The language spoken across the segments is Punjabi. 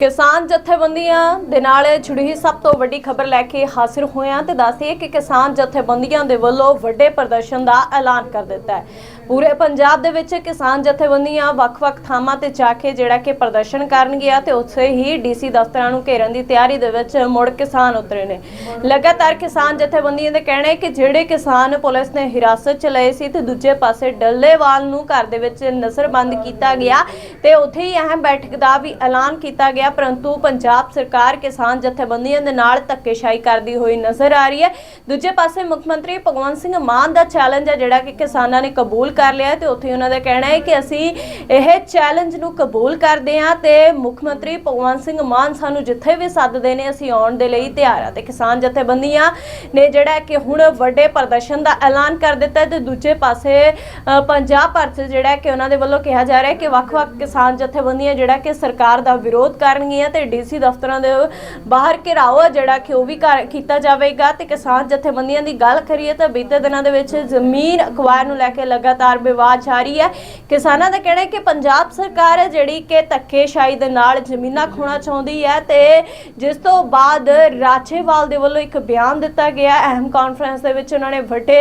ਕਿਸਾਨ ਜਥੇਬੰਦੀਆਂ ਦੇ ਨਾਲ ਜੁੜੀ ਸਭ ਤੋਂ ਵੱਡੀ ਖਬਰ ਲੈ ਕੇ ਹਾਜ਼ਰ ਹੋਇਆ ਤੇ ਦੱਸਦੇ ਕਿ ਕਿਸਾਨ ਜਥੇਬੰਦੀਆਂ ਦੇ ਵੱਲੋਂ ਵੱਡੇ ਪ੍ਰਦਰਸ਼ਨ ਦਾ ਐਲਾਨ ਕਰ ਦਿੱਤਾ ਹੈ। ਪੂਰੇ ਪੰਜਾਬ ਦੇ ਵਿੱਚ ਕਿਸਾਨ ਜਥੇਬੰਦੀਆਂ ਵੱਖ-ਵੱਖ ਥਾਵਾਂ ਤੇ ਜਾ ਕੇ ਜਿਹੜਾ ਕਿ ਪ੍ਰਦਰਸ਼ਨ ਕਰਨਗੀਆਂ ਤੇ ਉੱਥੇ ਹੀ ਡੀਸੀ ਦਫ਼ਤਰਾਂ ਨੂੰ ਘੇਰਨ ਦੀ ਤਿਆਰੀ ਦੇ ਵਿੱਚ ਮੁੜ ਕਿਸਾਨ ਉਤਰੇ ਨੇ। ਲਗਾਤਾਰ ਕਿਸਾਨ ਜਥੇਬੰਦੀਆਂ ਦੇ ਕਹਿਣਾ ਹੈ ਕਿ ਜਿਹੜੇ ਕਿਸਾਨ ਪੁਲਿਸ ਨੇ ਹਿਰਾਸਤ ਚ ਲਏ ਸੀ ਤੇ ਦੂਜੇ ਪਾਸੇ ਡੱਲੇਵਾਲ ਨੂੰ ਘਰ ਦੇ ਵਿੱਚ ਨਜ਼ਰਬੰਦ ਕੀਤਾ ਗਿਆ ਤੇ ਉੱਥੇ ਹੀ ਅਹਿਮ ਬੈਠਕ ਦਾ ਵੀ ਐਲਾਨ ਕੀਤਾ ਗਿਆ। ਪਰੰਤੂ ਪੰਜਾਬ ਸਰਕਾਰ ਕਿਸਾਨ ਜਥੇਬੰਦੀਆਂ ਦੇ ਨਾਲ ਧੱਕੇਸ਼ਾਹੀ ਕਰਦੀ ਹੋਈ ਨਜ਼ਰ ਆ ਰਹੀ ਹੈ। ਦੂਜੇ ਪਾਸੇ ਮੁੱਖ ਮੰਤਰੀ ਭਗਵੰਤ ਸਿੰਘ ਮਾਨ ਦਾ ਚੈਲੰਜ ਹੈ ਜਿਹੜਾ ਕਿ ਕਿਸਾਨਾਂ ਨੇ ਕਬੂਲ ਕਰ ਲਿਆ ਹੈ ਤੇ ਉੱਥੇ ਉਹਨਾਂ ਦਾ ਕਹਿਣਾ ਹੈ ਕਿ ਅਸੀਂ ਇਹ ਚੈਲੰਜ ਨੂੰ ਕਬੂਲ ਕਰਦੇ ਹਾਂ ਤੇ ਮੁੱਖ ਮੰਤਰੀ ਭਗਵੰਤ ਸਿੰਘ ਮਾਨ ਸਾਨੂੰ ਜਿੱਥੇ ਵੀ ਸੱਦਦੇ ਨੇ, ਅਸੀਂ ਆਉਣ ਦੇ ਲਈ ਤਿਆਰ ਆ ਤੇ ਕਿਸਾਨ ਜਥੇਬੰਦੀਆਂ ਨੇ ਜਿਹੜਾ ਕਿ ਹੁਣ ਵੱਡੇ ਪ੍ਰਦਰਸ਼ਨ ਦਾ ਐਲਾਨ ਕਰ ਦਿੱਤਾ ਹੈ ਤੇ ਦੂਜੇ ਪਾਸੇ ਪੰਜਾਬ ਭਰ 'ਚ ਜਿਹੜਾ ਕਿ ਉਹਨਾਂ ਦੇ ਵੱਲੋਂ ਕਿਹਾ ਜਾ ਰਿਹਾ ਹੈ ਕਿ ਵੱਖ-ਵੱਖ ਕਿਸਾਨ ਜਥੇਬੰਦੀਆਂ ਜਿਹੜਾ ਕਿ ਸਰਕਾਰ ਦਾ ਵਿਰੋਧ ਕਰ ਕਰਨਗੀਆਂ ਤੇ ਡੀਸੀ ਦਫ਼ਤਰਾਂ ਦੇ ਬਾਹਰ ਘਿਰਾਓ ਹੈ ਜਿਹੜਾ ਕਿ ਉਹ ਵੀ ਕੀਤਾ ਜਾਵੇਗਾ। ਤੇ ਕਿਸਾਨ ਜਥੇਬੰਦੀਆਂ ਦੀ ਗੱਲ ਕਰੀਏ ਤਾਂ ਬੀਤੇ ਦਿਨਾਂ ਦੇ ਵਿੱਚ ਜ਼ਮੀਨ ਅਕਵਾਇਰ ਨੂੰ ਲੈ ਕੇ ਲਗਾਤਾਰ ਵਿਵਾਦ ਜਾਰੀ ਹੈ। ਕਿਸਾਨਾਂ ਦਾ ਕਹਿਣਾ ਹੈ ਕਿ ਪੰਜਾਬ ਸਰਕਾਰ ਹੈ ਜਿਹੜੀ ਕਿ ਧੱਕੇਸ਼ਾਹੀ ਦੇ ਨਾਲ ਜ਼ਮੀਨਾਂ ਖੋਣਾ ਚਾਹੁੰਦੀ ਹੈ ਤੇ ਜਿਸ ਤੋਂ ਬਾਅਦ ਰਾਜੇਵਾਲ ਦੇ ਵੱਲੋਂ ਇੱਕ ਬਿਆਨ ਦਿੱਤਾ ਗਿਆ। ਅਹਿਮ ਕਾਨਫਰੰਸ ਦੇ ਵਿੱਚ ਉਹਨਾਂ ਨੇ ਵੱਡੇ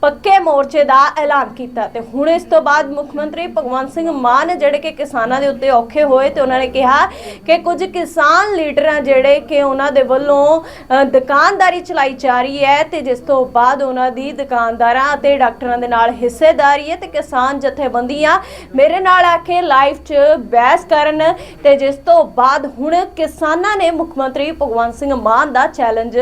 ਪੱਕੇ ਮੋਰਚੇ ਦਾ ਐਲਾਨ ਕੀਤਾ ਤੇ ਹੁਣ ਇਸ ਤੋਂ ਬਾਅਦ ਮੁੱਖ ਮੰਤਰੀ ਭਗਵੰਤ ਸਿੰਘ ਮਾਨ ਜਿਹੜੇ ਕਿ ਕਿਸਾਨਾਂ ਦੇ ਉੱਤੇ ਔਖੇ ਹੋਏ ਤੇ ਉਹਨਾਂ ਨੇ ਕਿਹਾ ਕਿ ਕੁਝ ਕਿਸਾਨ ਲੀਡਰਾਂ ਜਿਹੜੇ ਕਿ ਉਹਨਾਂ ਦੇ ਵੱਲੋਂ ਅ, ਦੁਕਾਨਦਾਰੀ ਚਲਾਈ ਜਾ ਰਹੀ ਹੈ ਤੇ ਜਿਸ ਤੋਂ ਬਾਅਦ ਉਹਨਾਂ ਦੀ ਦੁਕਾਨਦਾਰਾਂ ਅਤੇ ਡਾਕਟਰਾਂ ਦੇ ਨਾਲ ਹਿੱਸੇਦਾਰੀ ਹੈ ਤੇ ਕਿਸਾਨ ਜਥੇਬੰਦੀਆਂ ਮੇਰੇ ਨਾਲ ਆ ਕੇ ਲਾਈਵ 'ਚ ਬਹਿਸ ਕਰਨ ਤੇ ਜਿਸ ਤੋਂ ਬਾਅਦ ਹੁਣ ਕਿਸਾਨਾਂ ਨੇ ਮੁੱਖ ਮੰਤਰੀ ਭਗਵੰਤ ਸਿੰਘ ਮਾਨ ਦਾ ਚੈਲੰਜ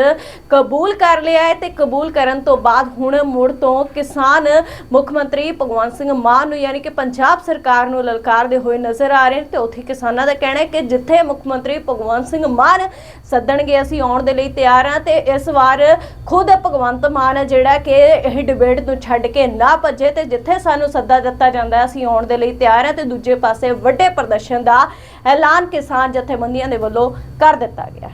ਕਬੂਲ ਕਰ ਲਿਆ ਹੈ ਤੇ ਕਬੂਲ ਕਰਨ ਤੋਂ ਬਾਅਦ ਹੁਣ ਮੁੜ ਤੋਂ ਕਿਸਾਨ ਮੁੱਖ ਮੰਤਰੀ ਭਗਵੰਤ ਸਿੰਘ ਮਾਨ ਨੂੰ ਯਾਨੀ ਕਿ ਪੰਜਾਬ ਸਰਕਾਰ ਨੂੰ ਲਲਕਾਰਦੇ ਹੋਏ ਨਜ਼ਰ ਆ ਰਹੇ ਨੇ ਤੇ ਉੱਥੇ ਕਿਸਾਨਾਂ ਦਾ ਕਹਿਣਾ ਹੈ ਕਿ ਜਿੱਥੇ ਮੁੱਖ ਮੰਤਰੀ ਭਗਵੰਤ ਸਿੰਘ ਮਾਨ ਸੱਦਣਗੇ ਅਸੀਂ ਆਉਣ ਦੇ ਲਈ ਤਿਆਰ ਹਾਂ ਤੇ ਇਸ ਵਾਰ ਖੁਦ ਭਗਵੰਤ ਮਾਨ ਜਿਹੜਾ ਕਿ ਇਹ ਡਿਬੇਟ ਨੂੰ ਛੱਡ ਕੇ ਨਾ ਭੱਜੇ ਤੇ ਜਿੱਥੇ ਸਾਨੂੰ ਸੱਦਾ ਦਿੱਤਾ ਜਾਂਦਾ ਅਸੀਂ ਆਉਣ ਦੇ ਲਈ ਤਿਆਰ ਹਾਂ ਤੇ ਦੂਜੇ ਪਾਸੇ ਵੱਡੇ ਪ੍ਰਦਰਸ਼ਨ ਦਾ ਐਲਾਨ ਕਿਸਾਨ ਜਥੇਬੰਦੀਆਂ ਦੇ ਵੱਲੋਂ ਕਰ ਦਿੱਤਾ ਗਿਆ ਹੈ।